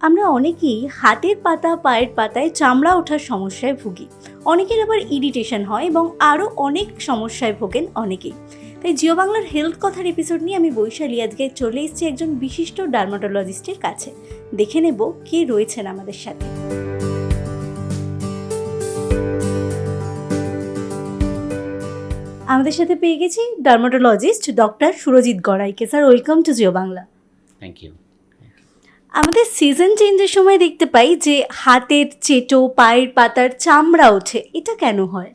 আমরা অনেকেই হাতের পাতা, পায়ের পাতায় চামড়া ওঠার সমস্যায় ভুগি। অনেকের আবার ইরিটেশন হয় এবং আরও অনেক সমস্যায় ভোগেন অনেকেই। তাই জিও বাংলার হেলথ কথার এপিসোড নিয়ে আমি বৈশালী আজকে চলে এসেছি একজন বিশিষ্ট ডার্মাটোলজিস্টের কাছে। দেখে নেব কে রয়েছেন আমাদের সাথে। আমাদের সাথে পেয়ে গেছি dermatologist doctor Surajit গড়াইকে। Sir welcome to Jio Bangla. Thank you আমাদের সিজন চেঞ্জের সময় দেখতে পাই যে হাতের চেটো, পায়ের পাতার চামড়া ওঠে, এটা কেন হয়?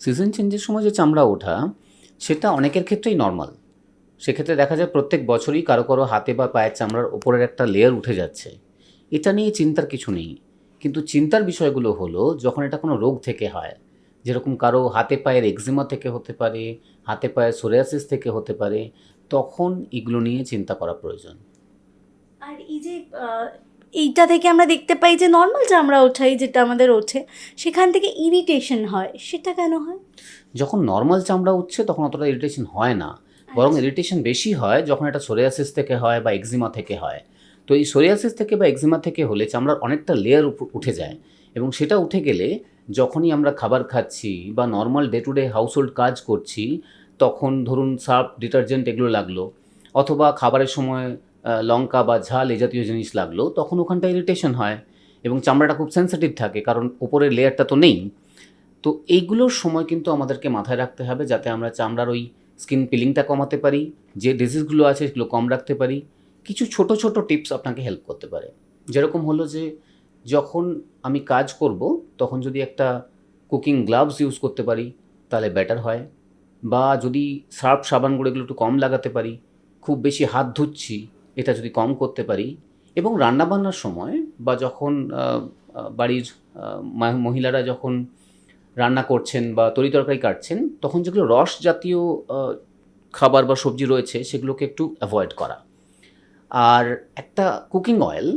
সিজন চেঞ্জের সময় যে চামড়া ওঠা, সেটা অনেকের ক্ষেত্রেই নর্মাল সেক্ষেত্রে দেখা যায় প্রত্যেক বছরই কারও কারও হাতে বা পায়ের চামড়ার ওপরের একটা লেয়ার উঠে যাচ্ছে। এটা নিয়ে চিন্তার কিছু নেই। কিন্তু চিন্তার বিষয়গুলো হলো, যখন এটা কোনো রোগ থেকে হয়, যেরকম কারও হাতে পায়ের এক্সিমা থেকে হতে পারে, হাতে পায়ের সোরিয়াসিস থেকে হতে পারে, তখন এগুলো নিয়ে চিন্তা করা প্রয়োজন। আর এই যে এইটা থেকে আমরা দেখতে পাই যে নর্মাল চামড়া ওঠাই যেটা আমাদের ওঠে সেখান থেকে ইরিটেশন হয়। সেটা কেন হয়? যখন নর্মাল চামড়া উঠছে তখন অতটা ইরিটেশন হয় না। বরং ইরিটেশন বেশি হয় যখন এটা সোরিয়াসিস থেকে হয় বা এক্সিমা থেকে হয়। তো এই সোরিয়াসিস থেকে বা এক্সিমা থেকে হলে চামড়ার অনেকটা লেয়ার উঠে যায়। এবং সেটা উঠে গেলে যখনই আমরা খাবার খাচ্ছি বা normal day to day household কাজ করছি তখন ধরুন সার্ফ ডিটারজেন্ট এগুলো লাগল। অথবা খাবারের সময় লঙ্কা বা ঝাল এই জাতীয় জিনিস লাগল, তখন ওখানটা ইরিটেশন হয় এবং চামড়াটা খুব সেন্সিটিভ থাকে, কারণ উপরের লেয়ারটা তো নেই। তো এইগুলোর সময় কিন্তু আমাদেরকে মাথায় রাখতে হবে যাতে আমরা চামড়ার ওই স্কিন পিলিংটা কমাতে পারি, যে ডিজিজগুলো আছে সেগুলো কম রাখতে পারি। কিছু ছোট ছোট টিপস আপনাকে হেল্প করতে পারে। যেরকম হলো যে, যখন আমি কাজ করব, তখন যদি একটা কুকিং গ্লাভস ইউজ করতে পারি, তাহলে বেটার হয়। বা যদি সার্ফ সাবানগুলো এগুলো একটু কম লাগাতে পারি, খুব বেশি হাত ধুচ্ছি এটা যদি কম করতে পারি এবং রান্নাবান্নার সময় বা যখন বাড়ির মহিলারা যখন রান্না করছেন বা তরি তরকারি কাটছেন, তখন যেগুলো রস জাতীয় খাবার বা সবজি রয়েছে সেগুলোকে একটু অ্যাভয়েড করা। আর একটা কুকিং অয়েল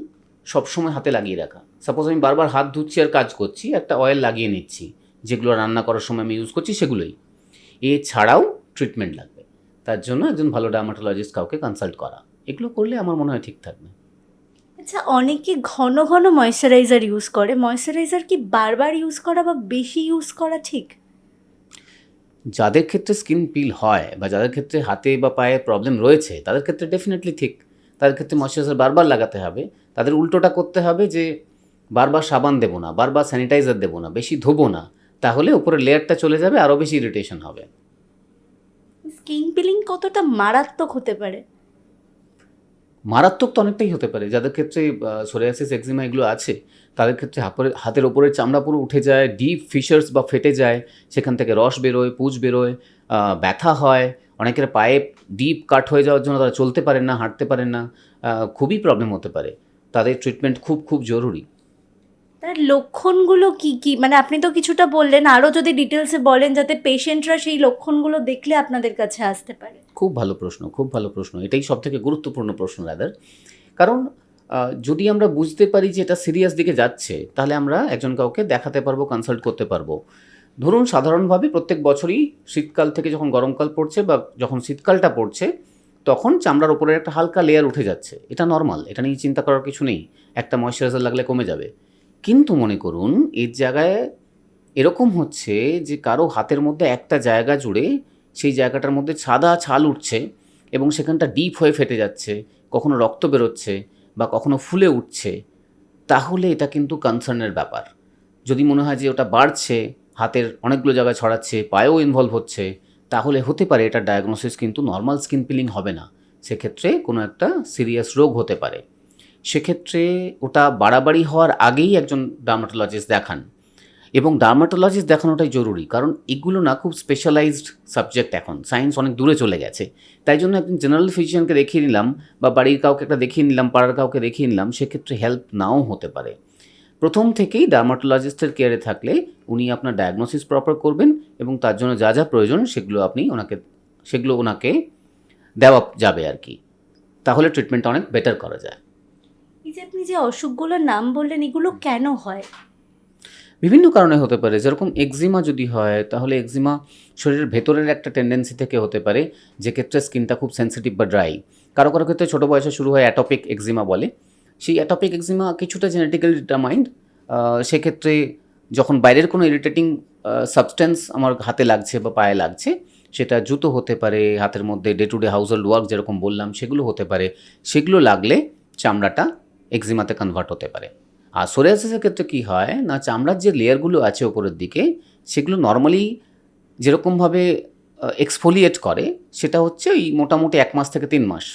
সবসময় হাতে লাগিয়ে রাখা। সাপোজ আমি বারবার হাত ধুচ্ছি আর কাজ করছি, একটা অয়েল লাগিয়ে নিচ্ছি, যেগুলো রান্না করার সময় আমি ইউজ করছি সেগুলোই। এছাড়াও ট্রিটমেন্ট লাগবে। তার জন্য একজন ভালো ডার্মাটোলজিস্ট কাউকে কনসাল্ট করা। এগুলো করলে আমার মনে হয় ঠিক থাকবে। আচ্ছা অনেকে ঘন ঘন ময়শ্চারাইজার ইউজ করে। ময়শ্চারাইজার কি বারবার ইউজ করা বা বেশি ইউজ করা ঠিক? যাদের ক্ষেত্রে স্কিন পিল হয় বা যাদের ক্ষেত্রে হাতে বা পায়ে প্রবলেম রয়েছে তাদের ক্ষেত্রে ডেফিনেটলি ঠিক। তাদের ক্ষেত্রে ময়শ্চারাইজার বারবার লাগাতে হবে। তাদের উল্টোটা করতে হবে যে বারবার সাবান দেবো না বারবার স্যানিটাইজার দেবো না বেশি ধোবো না তাহলে উপরে লেয়ারটা চলে যাবে আরও বেশি ইরিটেশন হবে। স্কিন পিলিং কতটা মারাত্মক হতে পারে? মারাত্মক তো অনেকটাই হতে পারে। যাদের ক্ষেত্রে সোরিয়াসিস এক্সিমা এগুলো আছে, তাদের ক্ষেত্রে হাপরে- হাতের ওপরের চামড়া পুরো উঠে যায় ডিপ ফিশার্স বা ফেটে যায়, সেখান থেকে রস বেরোয়, পুজ বেরোয় ব্যথা হয়, অনেকের পায়ে ডিপ কাট হয়ে যাওয়ার জন্য তারা চলতে পারেন না, হাঁটতে পারেন না খুবই প্রবলেম হতে পারে। তাদের ট্রিটমেন্ট খুব খুব জরুরি। তার লক্ষণগুলো কি কি? মানে আপনি তো কিছুটা বললেন আরও যদি ডিটেলসে বলেন যাতে পেশেন্টরা সেই লক্ষণগুলো দেখলে আপনাদের কাছে আসতে পারে। খুব ভালো প্রশ্ন, খুব ভালো প্রশ্ন। এটাই সব থেকে গুরুত্বপূর্ণ প্রশ্ন রাদার কারণ যদি আমরা বুঝতে পারি যে এটা সিরিয়াস দিকে যাচ্ছে, তাহলে আমরা একজন কাউকে দেখাতে পারব কনসাল্ট করতে পারব। ধরুন, সাধারণভাবে প্রত্যেক বছরই শীতকাল থেকে যখন গরমকাল পড়ছে বা যখন শীতকালটা পড়ছে, তখন চামড়ার উপরে একটা হালকা লেয়ার উঠে যাচ্ছে। এটা নর্মাল এটা নিয়ে চিন্তা করার কিছু নেই। একটা ময়শ্চারাইজার লাগলে কমে যাবে। কিন্তু মনে করুন, এর জায়গায় এরকম হচ্ছে যে কারও হাতের মধ্যে একটা জায়গা জুড়ে সেই জায়গাটার মধ্যে সাদা ছাল উঠছে এবং সেখানটা ডিপ হয়ে ফেটে যাচ্ছে, কখনো রক্ত বেরোচ্ছে বা কখনো ফুলে উঠছে, তাহলে এটা কিন্তু কনসার্নের ব্যাপার। যদি মনে হয় যে ওটা বাড়ছে, হাতের অনেকগুলো জায়গায় ছড়াচ্ছে, পায়েও ইনভলভ হচ্ছে, তাহলে হতে পারে এটা ডায়াগনোসিস কিন্তু নর্মাল স্কিন পিলিং হবে না। সেক্ষেত্রে কোনো একটা সিরিয়াস রোগ হতে পারে। সেক্ষেত্রে ওটা বাড়াবাড়ি হওয়ার আগেই একজন ডার্মাটোলজিস্ট দেখান। এবং ডার্মাটোলজিস্ট দেখানোটাই জরুরি, কারণ এগুলো না খুব স্পেশালাইজড সাবজেক্ট এখন। সায়েন্স অনেক দূরে চলে গেছে। তাই জন্য একজন জেনারেল ফিজিশিয়ানকে দেখিয়ে নিলাম বা বাড়ির কাউকে একটা দেখিয়ে নিলাম, পাড়ার কাউকে দেখিয়ে নিলাম, সেক্ষেত্রে হেল্প নাও হতে পারে। প্রথম থেকেই ডার্মাটোলজিস্টের কেয়ারে থাকলে উনি আপনার ডায়াগনোসিস প্রপার করবেন এবং তার জন্য যা যা প্রয়োজন সেগুলো আপনি ওনাকে, সেগুলো ওনাকে দেওয়া যাবে আর কি। তাহলে ট্রিটমেন্টটা অনেক বেটার করা যায়। এই যে আপনি যে অসুখগুলোর নাম বললেন এগুলো কেন হয়? বিভিন্ন কারণে হতে পারে। যেরকম এক্সিমা যদি হয় তাহলে এক্সিমা শরীরের ভেতরের একটা টেন্ডেন্সি থেকে হতে পারে। যে ক্ষেত্রে স্কিনটা খুব সেন্সিটিভ বা ড্রাই কারও কারও ক্ষেত্রে ছোটো বয়সে শুরু হয় অ্যাটপিক এক্সিমা বলে। সেই অ্যাটপিক এক্সিমা কিছুটা জেনেটিক্যালি ডিটারমাইন্ড সেক্ষেত্রে যখন বাইরের কোনো ইরিটেটিং সাবস্টেন্স আমার হাতে লাগছে বা পায়ে লাগছে সেটা জুতো হতে পারে। হাতের মধ্যে day to day household work যেরকম বললাম সেগুলো হতে পারে। সেগুলো লাগলে চামড়াটা এক্সিমাতে কনভার্ট হতে পারে। আর সোরিয়াসিসের ক্ষেত্রে কী হয় না, চামড়ার যে লেয়ারগুলো আছে ওপরের দিকে, সেগুলো নর্মালি যেরকমভাবে এক্সফোলিয়েট করে, সেটা হচ্ছে ওই মোটামুটি এক মাস থেকে তিন মাস।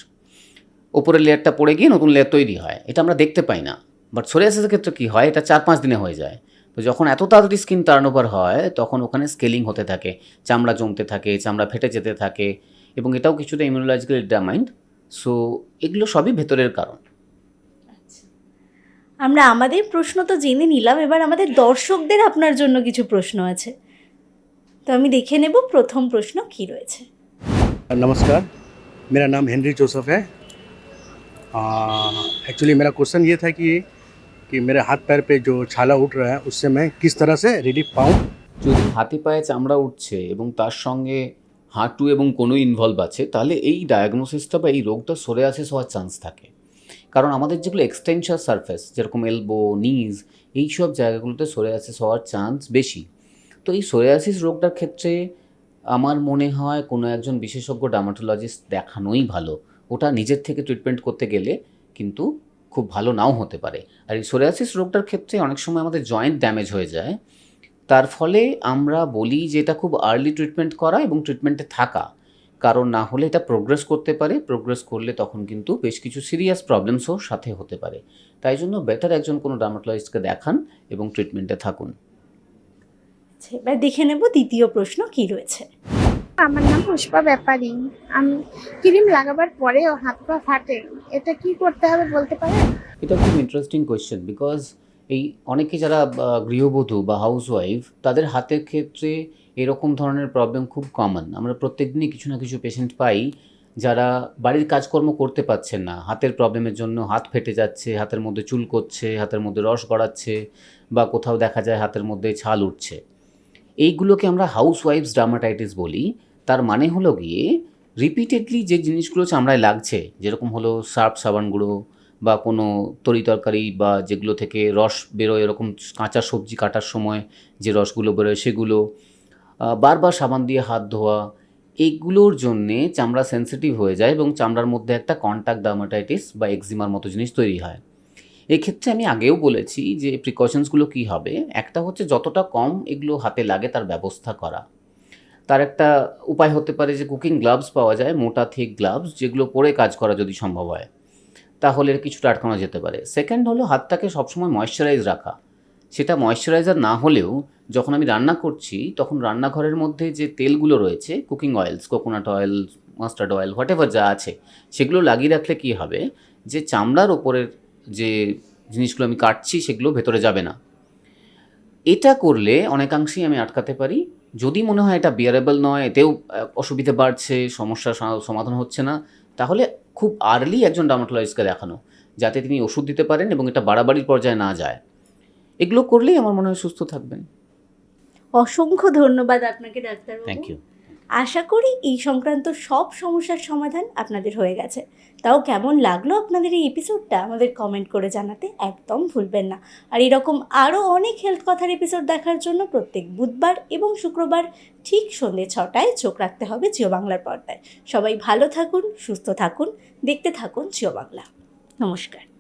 ওপরের লেয়ারটা পড়ে গিয়ে নতুন লেয়ার তৈরি হয়। এটা আমরা দেখতে পাই না। বাট সোরিয়াসিসের ক্ষেত্রে কী হয়, এটা চার পাঁচ দিনে হয়ে যায়। তো যখন এত তাড়াতাড়ি স্কিন টার্ন ওভার হয়, তখন ওখানে স্কেলিং হতে থাকে, চামড়া জমতে থাকে, চামড়া ফেটে যেতে থাকে, এবং এটাও কিছুটা ইমিউনোলজিক্যাল ডিটারমাইন্ড সো এগুলো সবই ভেতরের কারণ। আমরা আমাদের প্রশ্ন তো জেনে নিলাম এবার আমাদের দর্শকদের আপনার জন্য কিছু প্রশ্ন আছে তো আমি দেখে নেব প্রথম প্রশ্ন কি রয়েছে नमस्कार मेरा नाम हेनरी जोसेफ है एक्चुअली मेरा क्वेश्चन ये था कि कि मेरे हाथ पैर पे जो छाला उठ रहा है उससे मैं किस तरह से रिलीफ पाऊँ যদি হাতে পায়ে চামড়া উঠছে এবং তার সঙ্গে হাঁটু এবং কোনো ইনভলভ আছে তাহলে এই ডায়াগনোসিসটা বা এই রোগটা সোরিয়াসিস হওয়ার চান্স থাকে কারণ আমাদের যেগুলো এক্সটেনশার সারফেস যেরকম এলবো নিজ এই সব জায়গাগুলোতে সোরিয়াসিস হওয়ার চান্স বেশি। তো এই সোরিয়াসিস রোগটার ক্ষেত্রে আমার মনে হয় কোনো একজন বিশেষজ্ঞ ডার্মাটোলজিস্ট দেখানোই ভালো। ওটা নিজের থেকে ট্রিটমেন্ট করতে গেলে কিন্তু খুব ভালো নাও হতে পারে। আর এই সোরিয়াসিস রোগটার ক্ষেত্রে অনেক সময় আমাদের জয়েন্ট ড্যামেজ হয়ে যায়। তার ফলে আমরা বলি যে এটা খুব আর্লি ট্রিটমেন্ট করা এবং ট্রিটমেন্টে থাকা। কারণ না হলে এটা প্রোগ্রেস করতে পারে। প্রোগ্রেস করলে তখন কিন্তু বেশ কিছু সিরিয়াস প্রবলেমসও সাথে হতে পারে। তাই জন্য বেটার একজন কোনো ডার্মাটোলজিস্টকে দেখান এবং ট্রিটমেন্টে থাকুন। আচ্ছা এবার দেখে নেব দ্বিতীয় প্রশ্ন কি রয়েছে। আমার নাম পুষ্পা ব্যাপারী। আমি ক্রিম লাগাবার পরেও হাত পা ফাটে। এটা কি করতে হবে বলতে পারেন? এটা খুব ইন্টারেস্টিং কোয়েশ্চেন বিকজ এই অনেকে যারা গৃহবধূ বা হাউসওয়াইফ তাদের হাতের ক্ষেত্রে এরকম ধরনের প্রবলেম খুব কমন আমরা প্রত্যেক দিনই কিছু না কিছু পেশেন্ট পাই যারা বাড়ির কাজকর্ম করতে পারছেন না। হাতের প্রবলেমের জন্য হাত ফেটে যাচ্ছে, হাতের মধ্যে চুল করছে, হাতের মধ্যে রস গড়াচ্ছে বা কোথাও দেখা যায় হাতের মধ্যে ছাল উঠছে। এইগুলোকে আমরা হাউস ওয়াইফস ডার্মাটাইটিস বলি। তার মানে হলো গিয়ে রিপিটেডলি যে জিনিসগুলো চামড়ায় লাগছে, যেরকম হলো সার্ফ সাবান গুঁড়ো বা কোনো তরি তরকারি বা যেগুলো থেকে রস বেরোয়, এরকম কাঁচা সবজি কাটার সময় যে রসগুলো বেরোয় সেগুলো বারবার সাবান দিয়ে হাত ধোয়া এইগুলোর জন্যে চামড়া সেন্সিটিভ হয়ে যায় এবং চামড়ার মধ্যে একটা কন্ট্যাক্ট ডার্মাটাইটিস বা এক্সিমার মতো জিনিস তৈরি হয়। এক্ষেত্রে আমি আগেও বলেছি যে প্রিকশনসগুলো কী হবে? একটা হচ্ছে যতটা কম এগুলো হাতে লাগে তার ব্যবস্থা করা। তার একটা উপায় হতে পারে যে কুকিং গ্লাভস পাওয়া যায়, মোটা থিক গ্লাভস যেগুলো পরে কাজ করা যদি সম্ভব হয়, তাহলে কিছুটা আটকানো যেতে পারে। সেকেন্ড হলো হাতটাকে সবসময় ময়শ্চারাইজ রাখা। সেটা ময়শ্চারাইজার না হলেও যখন আমি রান্না করছি, তখন রান্নাঘরের মধ্যে যে তেলগুলো রয়েছে cooking oils coconut oil mustard oil whatever যা আছে, সেগুলো লাগিয়ে রাখলে কী হবে? যে চামড়ার ওপরের যে জিনিসগুলো আমি কাটছি, সেগুলো ভেতরে যাবে না। এটা করলে অনেকাংশেই আমি আটকাতে পারি। যদি মনে হয় এটা বিয়ারেবল নয়, এতেও অসুবিধা বাড়ছে সমস্যার সমাধান হচ্ছে না, তাহলে খুব আর্লি একজন ডার্মাটোলজিস্টকে দেখানো, যাতে তিনি ওষুধ দিতে পারেন এবং এটা বাড়াবাড়ির পর্যায়ে না যায়। এগুলো করলেই আমার মনে হয় সুস্থ থাকবেন। অসংখ্য ধন্যবাদ আপনাকে ডাক্তারবাবু। থ্যাংক ইউ আশা করি এই সংক্রান্ত সব সমস্যার সমাধান আপনাদের হয়ে গেছে। তাও কেমন লাগল আপনাদের এই এপিসোডটা আমাদের কমেন্ট করে জানাতে একদম ভুলবেন না। আর এরকম আরও অনেক হেলথ কথার এপিসোড দেখার জন্য প্রত্যেক বুধবার এবং শুক্রবার ঠিক সন্ধ্যে ছটায় চোখ রাখতে হবে জিও বাংলার পর্দায়। সবাই ভালো থাকুন সুস্থ থাকুন দেখতে থাকুন জিও বাংলা। নমস্কার।